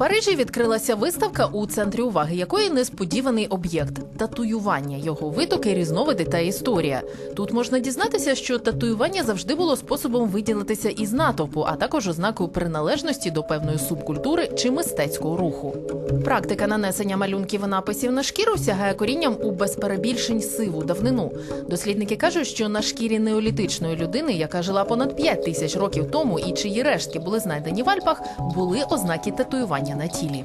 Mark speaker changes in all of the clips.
Speaker 1: Парижі відкрилася виставка, у центрі уваги якої несподіваний об'єкт татуювання, його витоки, різновиди та історія. Тут можна дізнатися, що татуювання завжди було способом виділитися із натовпу, а також ознакою приналежності до певної субкультури чи мистецького руху. Практика нанесення малюнків і написів на шкіру сягає корінням у безперебільшень сиву давнину. Дослідники кажуть, що на шкірі неолітичної людини, яка жила понад 5 тисяч років тому, і чиї рештки були знайдені в Альпах, були ознаки татуювання на тілі.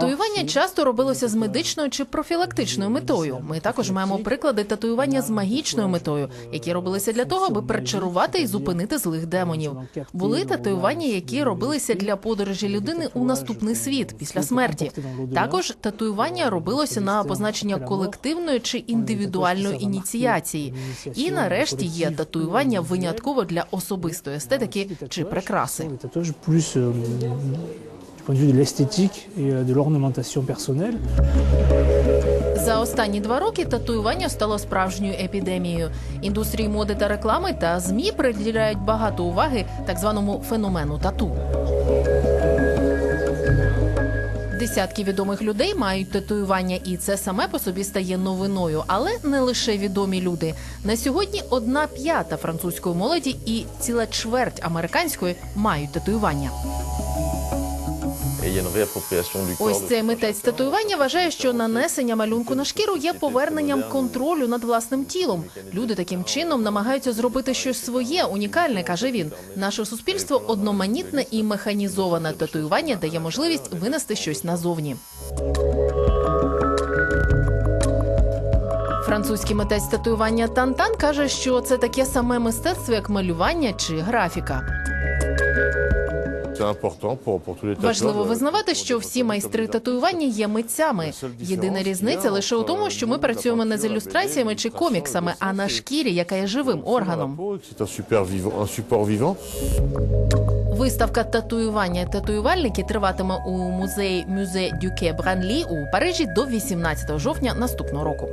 Speaker 1: Татуювання часто робилося з медичною чи профілактичною метою. Ми також маємо приклади татуювання з магічною метою, які робилися для того, аби причарувати і зупинити злих демонів. Були татуювання, які робилися для подорожі людини у наступний світ після смерті. Також татуювання робилося на позначення колективної чи індивідуальної ініціації. І нарешті є татуювання винятково для особистої естетики чи прикраси.
Speaker 2: Du point de vue de l'esthétique et euh, de l'ornementation personnelle.
Speaker 1: За останні два роки татуювання стало справжньою епідемією. Індустрії моди та реклами та змі приділяють багато уваги так званому феномену тату. Десятки відомих людей мають татуювання, і це саме по собі стає новиною, але не лише відомі люди. На сьогодні одна п'ята французької молоді і ціла чверть американської мають татуювання. Ось цей митець татуювання вважає, що нанесення малюнку на шкіру є поверненням контролю над власним тілом. Люди таким чином намагаються зробити щось своє, унікальне, каже він. Наше суспільство одноманітне і механізоване. Татуювання дає можливість винести щось назовні. Французький митець татуювання Тантан каже, що це таке саме мистецтво, як малювання чи графіка. Важливо визнавати, що всі майстри татуювання є митцями. Єдина різниця лише у тому, що ми працюємо не з ілюстраціями чи коміксами, а на шкірі, яка є живим органом. Виставка татуювання татуювальники триватиме у музеї Мюзе Дюке Бранлі у Парижі до 18 жовтня наступного року.